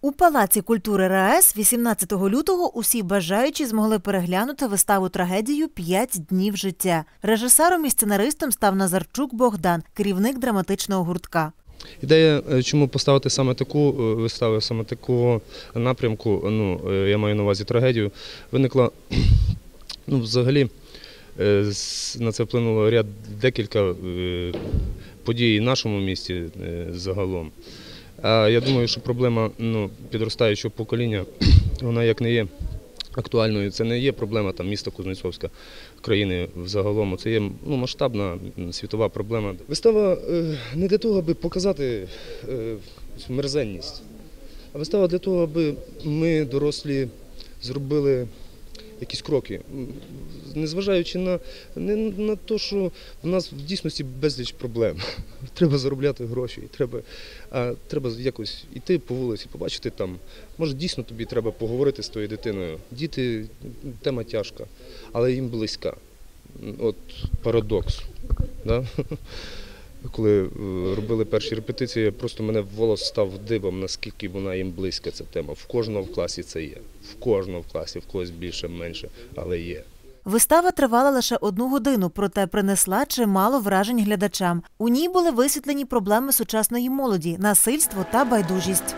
У Палаці культури РаЕС 18 лютого усі бажаючі змогли переглянути виставу трагедію «П'ять днів життя. Режисером і сценаристом став Назарчук Богдан, керівник драматичного гуртка. Ідея, е, чому поставити саме таку е, виставу, саме таку напрямку, ну, е, я маю на увазі трагедію, виникла, ну, взагалі, на це вплинуло ряд декілька подій в нашому місті загалом. Я думаю, що проблема ну, підростаючого покоління, вона як не є актуальною. Це не є проблема там, міста Кузнецовська, країни взагалом. Це є ну, масштабна світова проблема. Вистава е, не для того, аби показати е, мерзенність, а вистава для того, аби ми, дорослі, зробили якісь кроки. Незважаючи на, не на те, що в нас в дійсності безліч проблем. Треба заробляти гроші, треба, а, треба якось йти по вулиці, побачити там. Може, дійсно тобі треба поговорити з твоєю дитиною. Діти тема тяжка, але їм близька. От парадокс. Да? Коли е, робили перші репетиції, просто мене волос став дибом, наскільки вона їм близька ця тема. В кожного в класі це є. В кожного в класі, в когось більше, менше, але є. Вистава тривала лише одну годину, проте принесла чимало вражень глядачам. У ній були висвітлені проблеми сучасної молоді, насильство та байдужість.